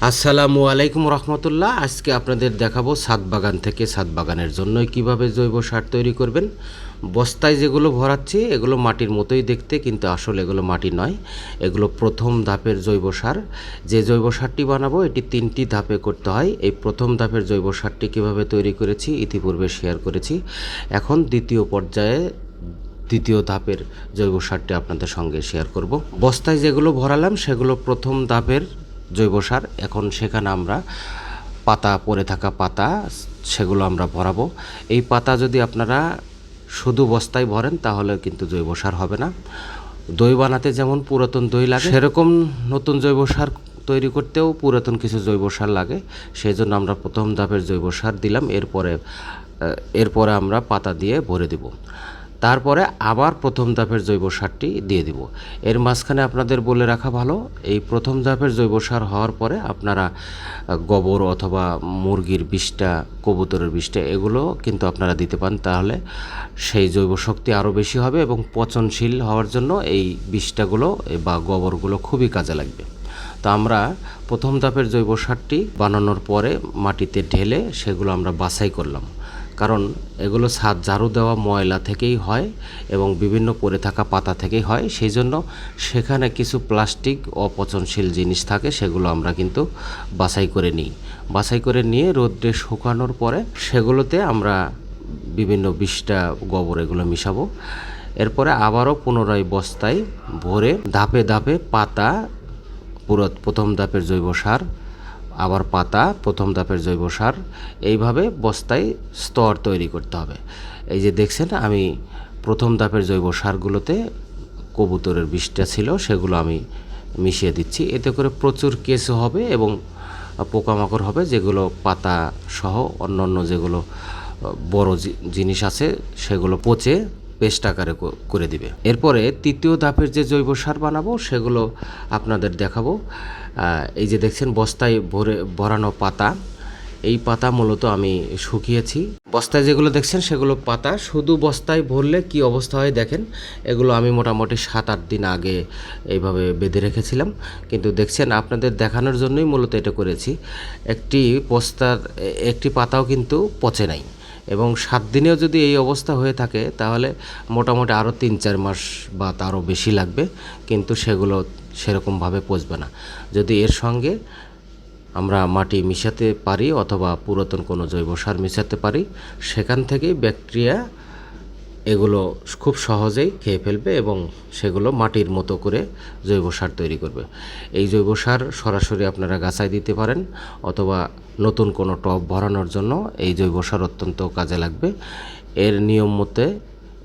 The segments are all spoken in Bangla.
আসসালামু আলাইকুম রহমতুল্লাহ। আজকে আপনাদের দেখাবো সাত বাগান থেকে সাত বাগানের জন্য কীভাবে জৈব সার তৈরি করবেন। বস্তায় যেগুলো ভরাচ্ছি, এগুলো মাটির মতোই দেখতে, কিন্তু আসলে এগুলো মাটি নয়। এগুলো প্রথম ধাপের জৈব সার। যে জৈব সারটি বানাবো, এটি তিনটি ধাপে করতে হয়। এই প্রথম ধাপের জৈব সারটি কীভাবে তৈরি করেছি, ইতিপূর্বে শেয়ার করেছি। এখন দ্বিতীয় পর্যায়ে দ্বিতীয় ধাপের জৈব সারটি আপনাদের সঙ্গে শেয়ার করব। বস্তায় যেগুলো ভরালাম, সেগুলো প্রথম ধাপের জৈব সার। এখন সেখানে আমরা পাতা, পড়ে থাকা পাতা, সেগুলো আমরা ভরাবো। এই পাতা যদি আপনারা শুধু বস্তায় ভরেন, তাহলে কিন্তু জৈব সার হবে না। দই বানাতে যেমন পুরাতন দই লাগে, সেরকম নতুন জৈব সার তৈরি করতেও পুরাতন কিছু জৈব সার লাগে। সেই জন্য আমরা প্রথম ধাপের জৈব সার দিলাম, এরপরে এরপরে আমরা পাতা দিয়ে ভরে দিব। তারপরে আবার প্রথম ধাপের জৈব সারটি দিয়ে দিব। এর মাঝখানে আপনাদের বলে রাখা ভালো, এই প্রথম ধাপের জৈব সার হওয়ার পরে আপনারা গোবর অথবা মুরগির বিষটা, কবুতরের বিষটা, এগুলো কিন্তু আপনারা দিতে পারেন। তাহলে সেই জৈব শক্তি আরও বেশি হবে এবং পচনশীল হওয়ার জন্য এই বিষটাগুলো বা গোবরগুলো খুবই কাজে লাগবে। তো আমরা প্রথম ধাপের জৈব সারটি বানানোর পরে মাটিতে ঢেলে সেগুলো আমরা বাছাই করলাম। কারণ এগুলো ছাদ ঝাড়ু দেওয়া ময়লা থেকেই হয় এবং বিভিন্ন পড়ে থাকা পাতা থেকেই হয়, সেই জন্য সেখানে কিছু প্লাস্টিক অপচনশীল জিনিস থাকে, সেগুলো আমরা কিন্তু বাছাই করে নিই। বাছাই করে নিয়ে রোদ্রে শুকানোর পরে সেগুলোতে আমরা বিভিন্ন বিষটা গোবর এগুলো মিশাবো। এরপরে আবারও পুনরায় বস্তায় ভরে ধাপে ধাপে পাতা, পুরো প্রথম ধাপের জৈব সার আবার পাতা প্রথম ধাপের জৈব সার এইভাবে বস্তায় স্তর তৈরি করতে হবে। এই যে দেখছেন আমি প্রথম ধাপের জৈব সারগুলোতে কবুতরের বিষটা ছিল সেগুলো আমি মিশিয়ে দিচ্ছি। এতে করে প্রচুর কেঁচো হবে এবং পোকামাকড় হবে যেগুলো পাতা সহ অন্যান্য যেগুলো আহ, বড় জিনিস আছে সেগুলো পচে পেস্ট আকারে করে দিবে। এরপরে তৃতীয় ধাপের যে জৈব সার বানাবো, সেগুলো আপনাদের দেখাবো। এই যে দেখছেন, বস্তায় ভরে, ভরানো পাতা। এই পাতা মূলত আমি শুকিয়েছি। বস্তায় যেগুলো দেখছেন, সেগুলো পাতা। শুধু বস্তায় ভরলে কি অবস্থা হয় দেখেন, এগুলো আমি মোটামুটি সাত আট দিন আগে এইভাবে বেঁধে রেখেছিলাম। কিন্তু দেখছেন, আপনাদের দেখানোর জন্যই মূলত এটা করেছি। একটি বস্তার একটি পাতাও কিন্তু পচে নাই। এবং সাত দিনেও যদি এই অবস্থা হয়ে থাকে, তাহলে মোটামুটি আরও তিন চার মাস বা তারও বেশি লাগবে, কিন্তু সেগুলো সেরকমভাবে পচবে না। যদি এর সঙ্গে আমরা মাটি মিশাতে পারি অথবা পুরাতন কোনো জৈব সার মিশাতে পারি, সেখান থেকেই ব্যাকটেরিয়া এগুলো খুব সহজেই খেয়ে ফেলবে এবং সেগুলো মাটির মতো করে জৈব সার তৈরি করবে। এই জৈব সার সরাসরি আপনারা গাছায় দিতে পারেন অথবা নতুন কোনো টব ভরানোর জন্য এই জৈব সার অত্যন্ত কাজে লাগবে। এর নিয়ম মতে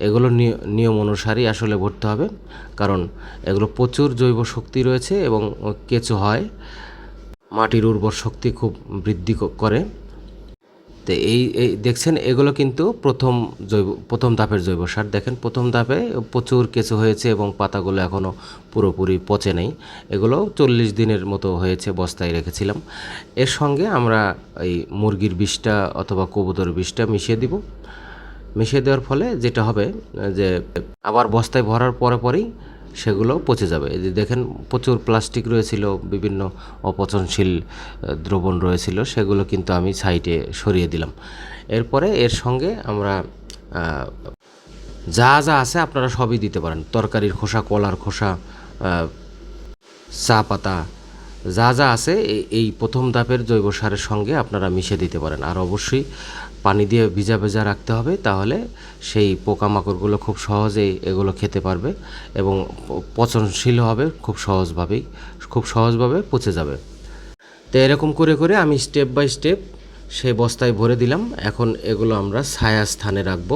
এগুলো নিয়- নিয়ম অনুসারেই আসলে ভরতে হবে, কারণ এগুলো প্রচুর জৈব শক্তি রয়েছে এবং কেঁচো হয়, মাটির উর্বর শক্তি খুব বৃদ্ধি করে। তো এই এই দেখছেন, এগুলো কিন্তু প্রথম জৈব, প্রথম ধাপের জৈব সার। দেখেন, প্রথম ধাপে প্রচুর কেঁচো হয়েছে এবং পাতাগুলো এখনও পুরোপুরি পচে নেই। এগুলো চল্লিশ দিনের মতো হয়েছে বস্তায় রেখেছিলাম। এর সঙ্গে আমরা এই মুরগির বিষটা অথবা কবুতর বিষটা মিশিয়ে দিব। মিশিয়ে দেওয়ার ফলে যেটা হবে, যে আবার বস্তায় ভরার পরে পরেই সেগুলো পচে যাবে। এই যে দেখেন, প্রচুর প্লাস্টিক রয়েছিল, বিভিন্ন অপচনশীল দ্রবণ রয়েছিল, সেগুলো কিন্তু আমি সাইডে সরিয়ে দিলাম। এরপরে এর সঙ্গে আমরা যা যা আছে আপনারা সবই দিতে পারেন। তরকারির খোসা, কলার খোসা চা পাতা যা যা আছে এই- প্রথম ধাপের জৈব সারের সঙ্গে আপনারা মিশে দিতে পারেন। আর অবশ্যই পানি দিয়ে ভিজা ভেজা রাখতে হবে, তাহলে সেই পোকামাকড়গুলো খুব সহজেই এগুলো খেতে পারবে এবং পচনশীল হবে, খুব সহজভাবেই, খুব সহজভাবে পচে যাবে। তো এরকম করে করে আমি স্টেপ বাই স্টেপ সেই বস্তায় ভরে দিলাম। এখন এগুলো আমরা ছায়া স্থানে রাখব।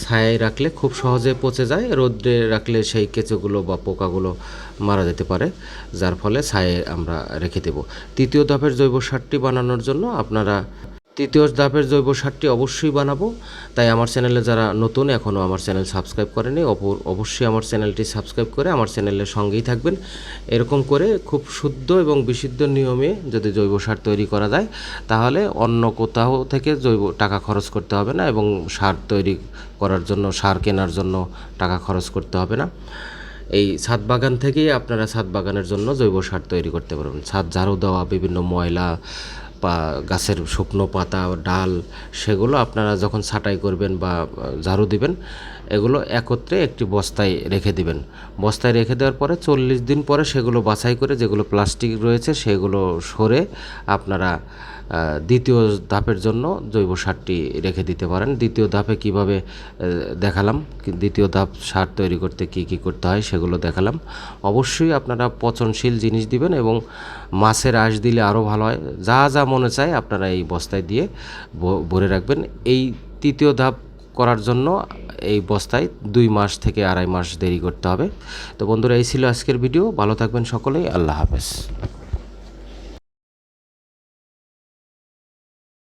ছায়ায় রাখলে খুব সহজে পচে যায়। রোদ্রে রাখলে সেই কেঁচোগুলো বা পোকাগুলো মারা যেতে পারে, যার ফলে ছায়ে আমরা রেখে দেব। তৃতীয় ধাপের জৈব সারটি বানানোর জন্য আপনারা তৃতীয় ধাপের জৈব সারটি অবশ্যই বানাবো। তাই আমার চ্যানেলে যারা নতুন এখনও আমার চ্যানেল সাবস্ক্রাইব করেনি অপর অবশ্যই আমার চ্যানেলটি সাবস্ক্রাইব করে আমার চ্যানেলের সঙ্গেই থাকবেন। এরকম করে খুব শুদ্ধ এবং বিশুদ্ধ নিয়মে যদি জৈব সার তৈরি করা যায়, তাহলে অন্য কোথাও থেকে জৈব টাকা খরচ করতে হবে না এবং সার তৈরি করার জন্য, সার কেনার জন্য টাকা খরচ করতে হবে না। এই ছাদ বাগান থেকেই আপনারা ছাদ বাগানের জন্য জৈব সার তৈরি করতে পারবেন। ছাদ ঝাড়ু দেওয়া, বিভিন্ন ময়লা বা গাছের শুকনো পাতা, ডাল সেগুলো আপনারা যখন ছাঁটাই করবেন বা ঝাড়ু দিবেন, এগুলো একত্রে একটি বস্তায় রেখে দিবেন। বস্তায় রেখে দেওয়ার পরে চল্লিশ দিন পরে সেগুলো বাছাই করে যেগুলো প্লাস্টিক রয়েছে সেগুলো সরে আপনারা দ্বিতীয় ধাপের জন্য জৈব সারটি রেখে দিতে পারেন। দ্বিতীয় ধাপে কীভাবে দেখালাম দ্বিতীয় ধাপ সার তৈরি করতে কি কি করতে হয় সেগুলো দেখালাম। অবশ্যই আপনারা পচনশীল জিনিস দিবেন এবং মাছের আঁশ দিলে আরও ভালো হয়। যা যা মনে চায় আপনারা এই বস্তায় দিয়ে ভরে রাখবেন। এই তৃতীয় ধাপ করার জন্য এই বস্তায় দুই মাস থেকে আড়াই মাস দেরি করতে হবে। তো বন্ধুরা, এই ছিল আজকের ভিডিও। ভালো থাকবেন সকলেই। আল্লাহ হাফেজ।